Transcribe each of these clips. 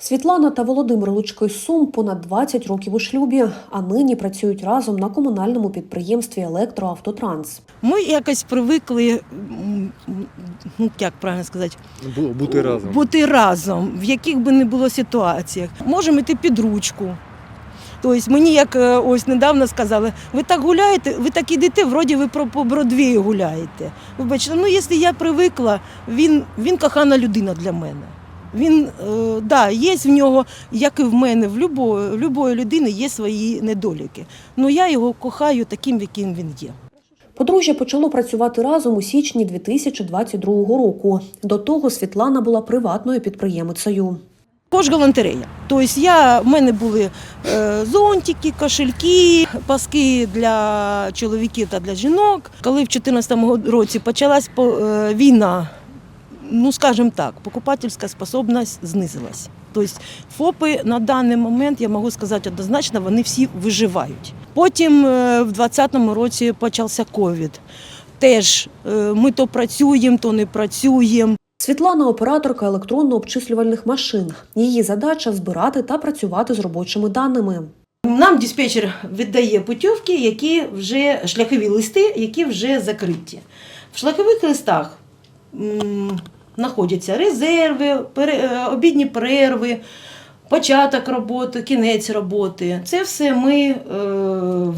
Світлана та Володимир Лучко із Сум понад 20 років у шлюбі, а нині працюють разом на комунальному підприємстві Електроавтотранс. Ми якось привикли, ну як правильно сказати, Бу- Бути разом. бути разом, в яких би не було ситуаціях. Можемо йти під ручку. Тобто мені як е, ось недавно сказали, ви так гуляєте, ви так ідете, вроді ви про по Бродвею гуляєте. Вибачте, ну якщо я привикла, він, він кохана людина для мене. Він, е, да, є в нього, як і в мене, в любої, любої людини є свої недоліки. Ну я його кохаю таким, яким він є. Подружжя почало працювати разом у січні 2022 року. До того Світлана була приватною підприємицею. Також галантерея. Тобто я, в мене були е, зонтики, кошельки, паски для чоловіків та для жінок. Коли в 2014 році почалась по- е, війна, ну скажімо так, покупательська способність знизилась. Тобто ФОПи на даний момент, я можу сказати однозначно, вони всі виживають. Потім е, в 2020 році почався ковід. Теж е, ми то працюємо, то не працюємо. Світлана операторка електронно-обчислювальних машин. Її задача збирати та працювати з робочими даними. Нам диспетчер віддає путівки, які вже шляхові листи, які вже закриті. В шляхових листах знаходяться резерви, е, обідні перерви, початок роботи, кінець роботи. Це все ми е,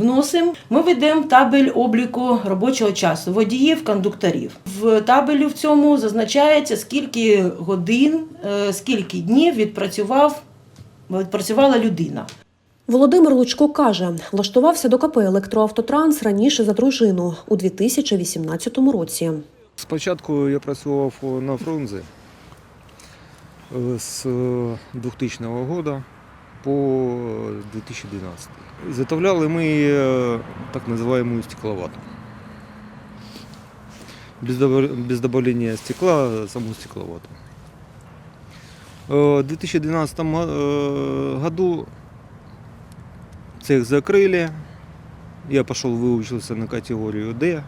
вносимо. Ми ведемо табель обліку робочого часу водіїв, кондукторів. В табелі в цьому зазначається, скільки годин, е, скільки днів відпрацював, відпрацювала людина. Володимир Лучко каже, влаштувався до КП «Електроавтотранс» раніше за дружину у 2018 році. Спочатку я працював на Фрунзе е, з 2000 року по 2012. Заготовляли ми е, так називаємо стекловату. Без, добав- без добавления стекла саму стекловату. Э, В 2012 э, году цех закрыли. Я пошел выучился на категорию D.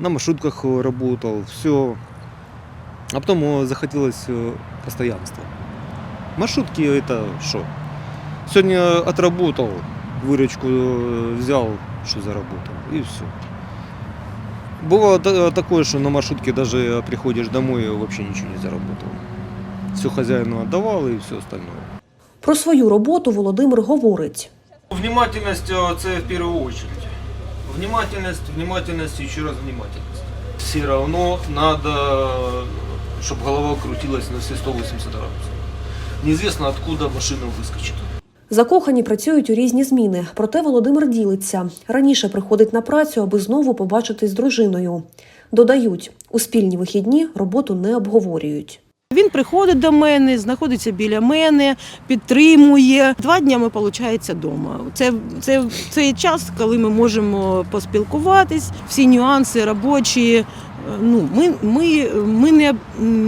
На маршрутках э, работал, все. А потом э, захотелось э, постоянства. Маршрутки это что? Сегодня отработал, выручку э, взял, что заработал, и все. Бывало та- такое, что на маршрутке даже приходишь домой и вообще ничего не заработал. Все хозяину отдавал и все остальное. Про свою роботу Володимир говорить. Внимательность э, це в первую очередь. Внимательность, внимательность еще раз внимательность. Все равно надо, чтобы голова крутилась на все 180 градусов. Неизвестно, откуда машина выскочит. Закохані працюють у різні зміни, проте Володимир ділиться. Раніше приходить на працю, аби знову побачитись з дружиною. Додають, у спільні вихідні роботу не обговорюють. Він приходить до мене, знаходиться біля мене, підтримує. Два дні ми, виходить, вдома. Це, це цей час, коли ми можемо поспілкуватись, всі нюанси робочі. е, Ну, ми, ми, ми не,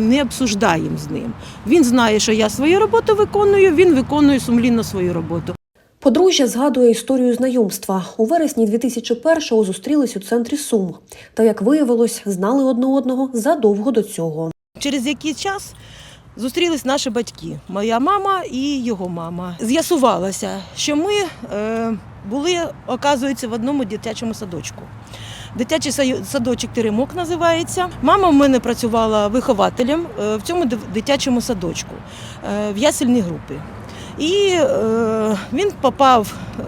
не обсуждаємо з ним. Він знає, що я свою роботу виконую, він виконує сумлінно свою роботу. Подружжя згадує історію знайомства. У вересні 2001-го зустрілись у центрі Сум. Та, як виявилось, знали одне одного задовго до цього. Через який час зустрілись наші батьки, моя мама і його мама. З'ясувалося, що ми е, були, оказується, в одному дитячому садочку. Дитячий садочок Теремок називається. Мама в мене працювала вихователем е, в цьому дитячому садочку е, в ясельній групі. І е, він попав е,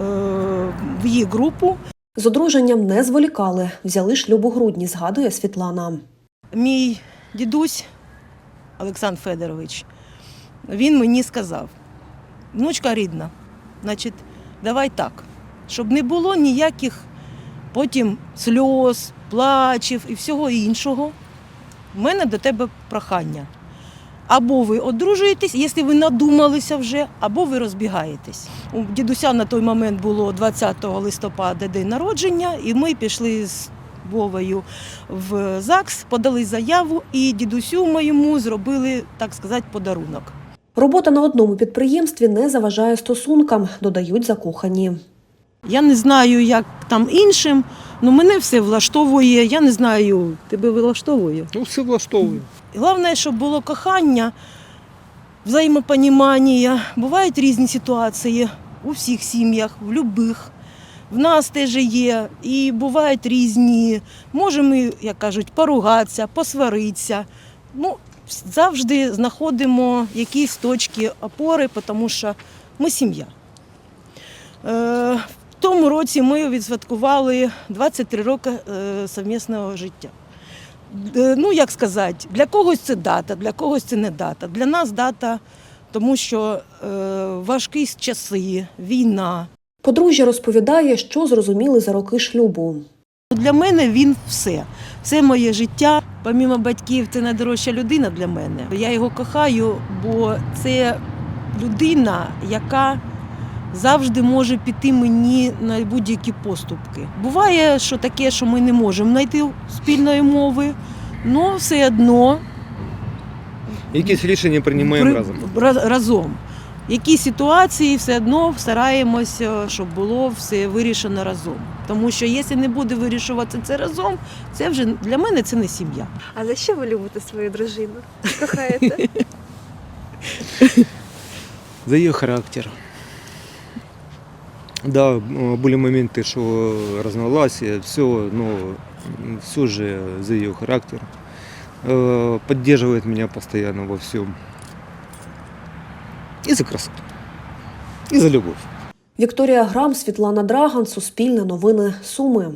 в її групу. З одруженням не зволікали, взяли шлюб у грудні, згадує Світлана. Мій дідусь Олександр Федорович, він мені сказав: внучка рідна, значить, давай так, щоб не було ніяких потім сльоз, плачів і всього іншого. У мене до тебе прохання. Або ви одружуєтесь, якщо ви надумалися вже, або ви розбігаєтесь. У дідуся на той момент було 20 листопада день народження, і ми пішли з Вовою в ЗАГС, подали заяву, і дідусю моєму зробили, так сказати, подарунок. Робота на одному підприємстві не заважає стосункам, додають закохані. Я не знаю, як там іншим, але мене все влаштовує. Я не знаю, тебе влаштовує. Ну, все влаштовує. Головне, щоб було кохання взаємопонімання. Бувають різні ситуації у всіх сім'ях, в будь-яких. В нас теж є, і бувають різні. Можемо, як кажуть, поругатися, посваритися. Ну, завжди знаходимо якісь точки опори, тому що ми сім'я. Е, в тому році ми відсвяткували 23 роки е, совмісного життя. Е, Ну, як сказати, для когось це дата, для когось це не дата. Для нас дата, тому що важкі часи, війна. Подружжя розповідає, що зрозуміли за роки шлюбу. Для мене він все. Все моє життя. Помімо батьків, це найдорожча людина для мене. Я його кохаю, бо це людина, яка завжди може піти мені на будь-які поступки. Буває, що таке, що ми не можемо знайти спільної мови, але все одно Якісь рішення приймаємо при- разом. разом. Які ситуації все одно стараємося, щоб було все вирішено разом. Тому що якщо не буде вирішувати це разом, це вже для мене це не сім'я. А за що ви любите свою дружину? Кохаєте? За її характер. Да, були моменти, що разногласия, все, но все же за ее характер. Э, Поддерживает меня постоянно во всем. И за красоту. і за любов. Вікторія Грам, Світлана Драган, Суспільне новини Суми.